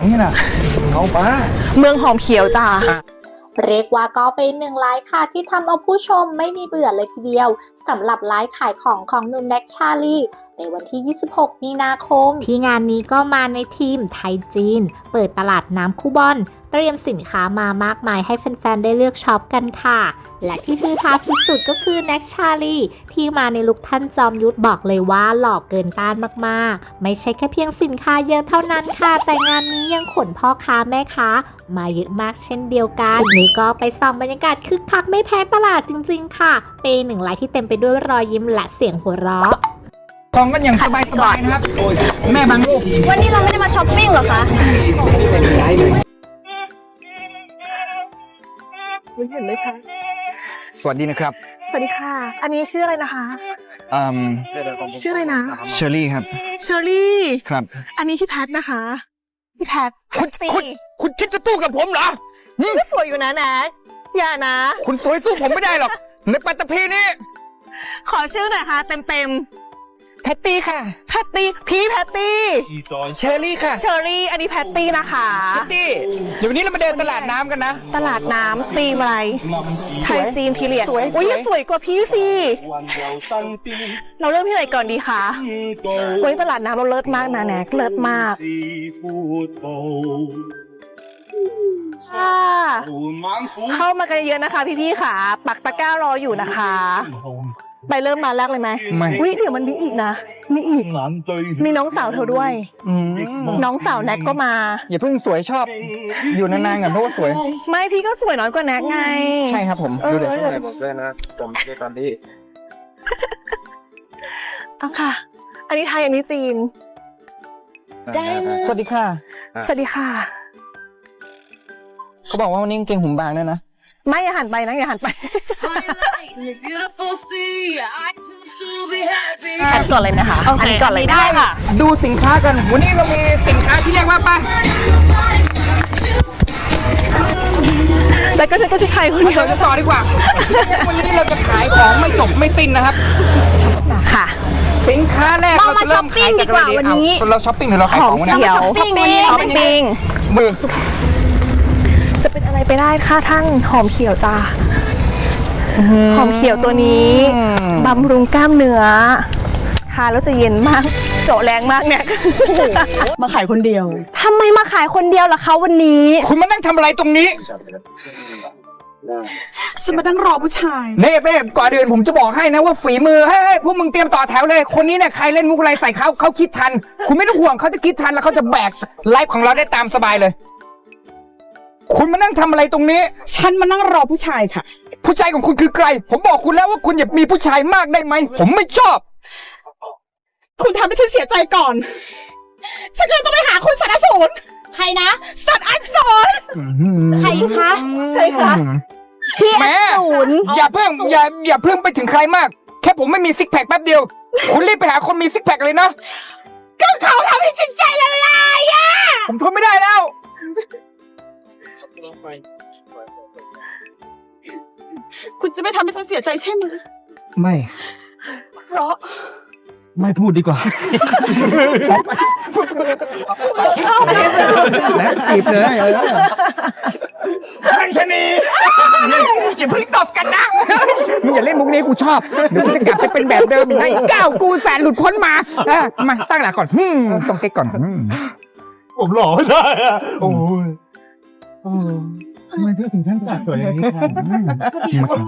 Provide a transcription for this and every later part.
นี่น่ะเอาป้าเมืองหอมเขียวจ้าเรียกว่าก็เป็นหนึ่งไลฟ์ค่ะที่ทำเอาผู้ชมไม่มีเบื่อเลยทีเดียวสำหรับไลฟ์ขายของของหนุ่มแน็กชาลีในวันที่ 26 มีนาคม ที่งานนี้ก็มาในทีมไทยจีน เปิดตลาดน้ำคูบอน เตรียมสินค้ามามากมายให้แฟนๆ ได้เลือกช็อปกันค่ะ และที่ฮือฮาสุดๆ ก็คือแน็กชาลีที่มาในลุคท่านจอมยุทธบอกเลยว่าหล่อเกินต้านมากๆ ไม่ใช่แค่เพียงสินค้าเยอะเท่านั้นค่ะ แต่งานนี้ยังขนพ่อค้าแม่ค้า มาเยอะมากเช่นเดียวกันนี่ก็ไปส่องบรรยากาศคึกคักไม่แพ้ตลาดจริง ๆ ค่ะ เป็นหนึ่งไลฟ์ที่เต็มไปด้วยรอยยิ้มและเสียงหัวเราะ กองกันอย่างสบายๆนะครับ แม่บางลูกวันนี้เราไม่ได้มาช้อปปิ้งหรอคะเห็นไหมคะสวัสดีนะครับ สวัสดีค่ะ อันนี้ชื่ออะไรนะคะอืมชื่ออะไรนะเชอรี่ครับเชอรี่ครับ อันนี้พี่แพทนะคะพี่แพทคุณตีคุณคุณคิดจะตู้กับผมเหรอหึก็สวยอยู่นะแน็กอย่านะ คุณสวยสู้ผมไม่ได้หรอกในปัตตภีนี้ขอชื่อหน่อยค่ะเต็มเต็ม แพตตี้ค่ะๆแพตตี้พี่แพตตี้เชอรี่ค่ะเชอรี่อันนี้แพตตี้นะคะแพตตี้เดี๋ยววันนี้เรามาเดินตลาดน้ำกันนะ ตลาดน้ำตีมอะไรไทยจีนพีเรียดสวยอุ้ยสวยยังสวยกว่าพี่สิเราเริ่มที่ไหนก่อนดีคะวันนี้ตลาดน้ำเราเลิศมากนะแน็กเลิศมากค่ะเข้ามากันเยอะนะคะพี่ๆค่ะ ปักตะกร้ารออยู่นะคะ ไปเริ่มมาแรกเลยไหมไม่ อุ้ยเดี๋ยวมันมีอีกนะ มีอีก มีน้องสาวเธอด้วย อืมน้องสาวแน็กก็มา อย่าเพิ่งสวยชอบ อยู่นานๆกันเพราะว่าสวย ไม่พี่ก็สวยน้อยกว่าแน็กไง ใช่ครับผมเออดูเด็กเออ ผมด้วยนะผมด้วยตอนที่เอาค่ะ อันนี้ไทยอันนี้จีนสวัสดีค่ะ สวัสดีค่ะ เขาบอกว่าวันนี้กางเกงหุ่มบางด้วยนะ ไม่อย่าหันไปนะอย่าหันไป Beautiful sea, I choose to be happy. อันก่อนเลยนะคะอันก่อนเลยได้ค่ะ ดูสินค้ากันวันนี้เรามีสินค้าที่เรียกว่าไปแต่ก็ฉันก็ชื่อไทยคนมาเดียวเดินกันต่อดีกว่า วันนี้เราจะขายของไม่จบไม่สิ้นนะครับ ค่ะ สินค้าแรกเราเรามาจะเริ่มขายจากอะไรช้อปปิ้งดีกว่าวันนี้เอ้เราช้อปปิ้งหรือเราขายหอขมองวะเนี่ยเขียวช้อปปิ้งช้อปปิ้งมือ จะเป็นอะไรไปได้ค่ะท่านหอมเขียวจ้าหอมเขียวตัวนี้บำรุงกล้ามเนื้อทานแล้วจะเย็นมากเจาะแรงมากเนี่ยมาขายคนเดียวทำไมมาขายคนเดียวล่ะคะวันนี้ คุณมานั่งทำอะไรตรงนี้ฉันมาตั้งรอผู้ชายเน่เน่ก่อนอื่นผมจะบอกให้นะว่าฝีมือให้พวกมึงเตรียมต่อแถวเลย คนนี้เนี่ยใครเล่นมุกอะไรใส่เขาเขาคิดทัน คุณไม่ต้องห่วงเขาจะคิดทันแล้วเขาจะแบกไลฟ์ของเราได้ตามสบายเลย คุณมานั่งทำอะไรตรงนี้ ฉันมานั่งรอผู้ชายค่ะ ผู้ชายของคุณคือใคร ผมบอกคุณแล้วว่าคุณอย่ามีผู้ชายมากได้ไหม ผมไม่ชอบ คุณทำให้ฉันเสียใจก่อน ฉันก็เลยต้องไปหาคุณสัตว์อสูรใครนะ สัตว์อสูร ใครคะ ใครคะ พี่แหม่ศูนย์อย่าเพิ่งอย่าอย่าเพิ่งไปถึงใครมาก แค่ผมไม่มีซิกแพคแป๊บเดียว คุณรีบไปหาคนมีซิกแพคเลยนะก็เขาทำให้ฉันใจละลายอะผมทนไม่ได้แล้ว คุณจะไม่ทำให้ฉันเสียใจใช่ไหมไม่ เพราะ ไม่พูดดีกว่า แล้วจีบเลยเออทันชนีอย่าเพิ่งตบกันนะมึงอย่าเล่นมุกนี้กูชอบเดี๋ยวกูจะกลับไปเป็นแบบเดิมอีกนะไอ้ก้าวกูแสนหลุดพ้นมาเออมาตั้งหลักก่อนฮึมต้องเก๊กก่อนฮึมผมหล่อไม่ได้อะโอ้ย ทำไมเธอถึงท่านสวยอย่างนี้ค่ะมาถึง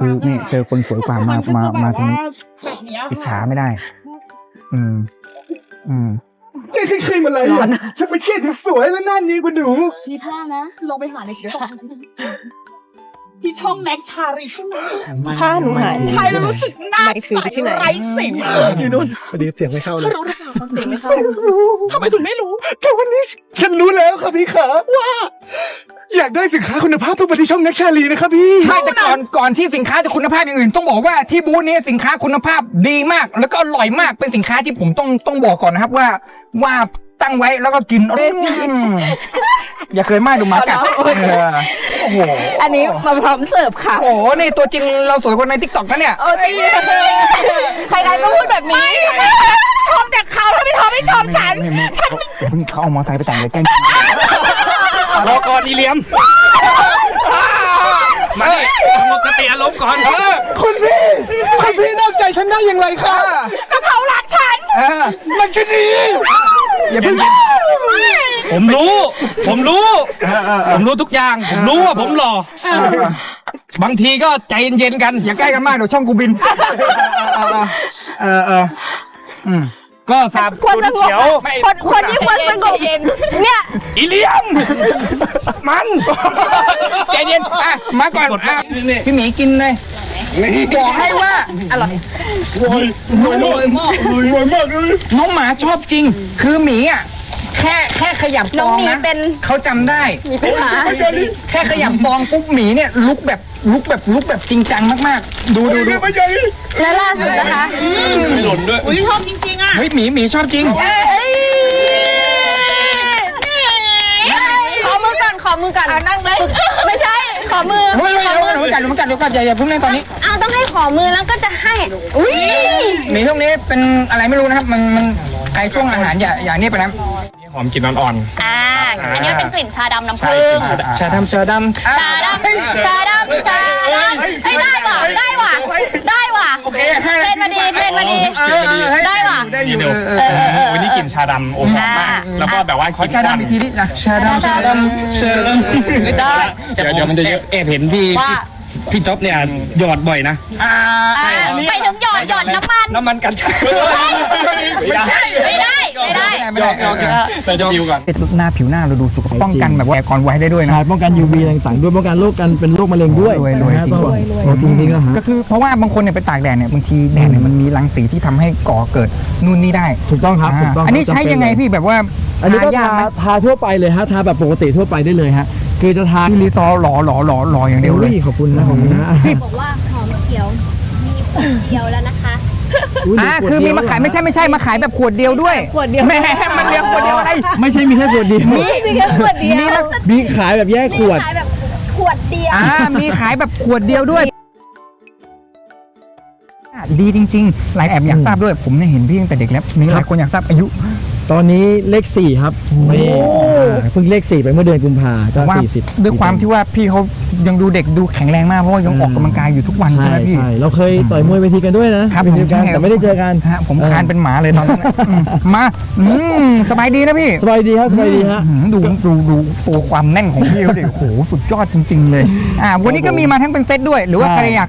คือนี่เจอคนสวยกว่ามามามาถึงแบบเนี้ยอิจฉาไม่ได้ อืม อืมเจ๊ครีมอะไรอะฉันไปเจ๊ถึงสวยแล้วหน้านี้กว่าหนูมีผ้านะลองไปหาในติ๊กต็อก ที่ช่องแม็กชารีขึ้นมาผ้าหนูหายใช่แล้วรู้สึกหน้าไม่ถือใสที่ไหนไร้สิวอยู่นู่นพอดีเสียงไม่เข้าเลยรู้หรือเปล่าฟังเสียงไหมคะทำไมถึงไม่รู้แต่วันนี้ฉันรู้แล้วครับพี่ขาว่าอยากได้สินค้าคุณภาพต้องไปที่ช่องแน็กชาลีนะครับพี่ใช่แต่ก่อนก่อนที่สินค้าจะคุณภาพอย่างอื่น ต้องบอกว่าที่บูธนี้สินค้าคุณภาพดีมาก แล้วก็อร่อยมากเป็นสินค้าที่ผมต้องต้องบอกก่อนนะครับว่าว่า ตั้งไว้แล้วก็กินอืมอย่าเคยมากดูหมากัดเออโอ้โหอันนี้มาพร้อมเสิร์ฟค่ะ โอ้โหนี่ตัวจริงเราสวยกว่าในทิกตอกนะเนี่ยใครๆก็พูดแบบนี้ชมแต่เขาแล้วไม่ชมไม่ชมฉัน ไม่ไม่เขาเพิ่งเขาเอามอเตอร์ไซค์ไปแต่งเลยแกล้งรอก่อนอีเหลียม มาดิสงบสติอารมณ์ก่อน เออคุณพี่ คุณพี่นอกใจฉันได้อย่างไรคะก็เขารักฉัน เออมันชนี อย่าเพิ่งผมรู้ ผมรู้ ผมรู้ทุกอย่าง ผมรู้ว่าผมหล่อ บางทีก็ใจเย็นๆกัน อย่าใกล้กันมากเดี๋ยวช่องกูบิน เออเอออืมก็สาบควรคุณสงบเฉียวคนคนที่ควรสงบเนี่ยอีเหลียม มันใจเย็นอะมาก่อนอะพี่หมีกินเลย บอกให้ว่าน้องหมาชอบจริง คือหมีอะแค่แค่ขยับฟน้อองงหมีนะเป็นเขาจำได้เป็นหมาแค่ขยับฟองปุ๊บหมีเนี่ยลุกแบบลุกแบบลุกแบบจริงจังมากๆ ดูดูดูและล่าสุดนะคะไม่หล่นด้วยอุ้ยชอบจริงๆอะเฮ้ยหมีหมีชอบจริงขอมือก่อนขอมือก่อนนั่งเลยไม่ใช่ ขอมือเฮ้ยเฮ้ยเฮ้ยเดี๋ยวกันเดี๋ยวกันเดี๋ยวกันอย่าอย่าเพิ่งเล่นตอนนี้อ้าวต้องให้ขอมือแล้วก็จะให้อุ้ยหมีช่วงนี้เป็นอะไรไม่รู้นะครับ มันมันใครช่วงอาหารอย่าอย่านี่ไปนะหอมกลิ่นอ่อนอ่า อันนี้เป็นกลิ่นชาดำน้ำๆใช่ผึ้งชาดำชาดำชาดำชาดำชาดำเฮ้ยได้ว่ะได้ว่ะได้ว่ะโอเคให้เต้นมาดีเต้นมาดีเออเออให้ได้ว่ะได้อยู่เดี๋ยวเออเออเออวันนี้กลิ่นชาดำโอ้หอมมากอ่าแล้วก็แบบว่าขอชาดำอีกทีนิดนะชาดำชาดำชาดำไม่ได้เดี๋ยวเดี๋ยวมันจะเยอะเอบเห็นพี่ว่าพี่จ๊อบเนี่ยหยอดบ่อยนะอ่าอ่าไปถึงหยอดหยอดน้ำมัน น้ำมันกัญชาไม่ได้ไม่ได้ ไม่ได้ไม่ได้ไม่ได้เราจะดิวก่อนติดหน้าผิวหน้าเราดูสุขป้องกันแบบว่าแอร์กอนไว้ได้ด้วยนะใช่ป้องกัน UV ต่างๆด้วยป้องกันโรคกันเป็นโรคมะเร็งด้วยรวยรวยนะฮะจริงต้องโอ้จริงจริงๆนะฮะก็คือเพราะว่าบางคนเนี่ยไปตากแดดเนี่ยบางทีแดดเนี่ยมันมีรังสีที่ทำให้ก่อเกิดนู่นนี่ได้ถูกต้องครับถูกต้องอันนี้ครับใช้ยังไงพี่แบบว่าอันนี้ก็ทายาทากไหมทาทั่วไปเลยฮะทาแบบปกติทั่วไปได้เลยฮะคือจะทาพี่รีซอร์หล่อหล่อหล่อหล่ออย่างเดียวเลยอุ้ขอบคุณนะขอบคุณนะบอกว่าหอมเขียวมีขวดเดียวแล้วนะคะย อ่าเหลืคือมีขวดมาขายเดีวไม่ใช่ไม่ใช่มาขายแบบขวดเดียวด้วยขวดเดียว แหม่มันเรียกขวดเดียวอะไร ไม่ใช่มีแค่ขวดเดียวมีมีแค่ขวดเดียวมีมามีขายแบบแยกขวด ขายแบบขวดเดียว อ่ามีขายแบบขวดเดียวด้วย ดีจริง ๆ หลายแอบอยากทราบด้วย ผมเนี่ยเห็นพี่ตั้งแต่เด็กแล้วมีหลายคนอยากทราบอายุ ตอนนี้เลขสี่ครับไม่อ่าเพิ่งเลขสี่ไปเมื่อเดือนกุมภาก็ว่าสี่สิบด้วยความที่ว่าพี่เขายังดูเด็กดูแข็งแรงมากเพราะว่ายังออกกำลังกายอยู่ทุกวันใช่ใช่ไหมพี่ ใช่เราเคยต่อยมวยเวทีกันด้วยนะครับเป็นเดียวกันผมใช่ แต่ไม่ได้เจอกันฮะผมคานเป็นหมาเลยตอนนั้นน่ะอืมมาอืมสบายดีนะพี่สบายดีครับสบายดีฮะ อื้อหือดูดูดูตัวความแน่นของพี่เขาดิโอ้โหสุดยอดจริง ๆ เลยอ่าวันนี้ก็มีมาทั้งเป็นเซตด้วย หรือว่าใช่ ใครอยาก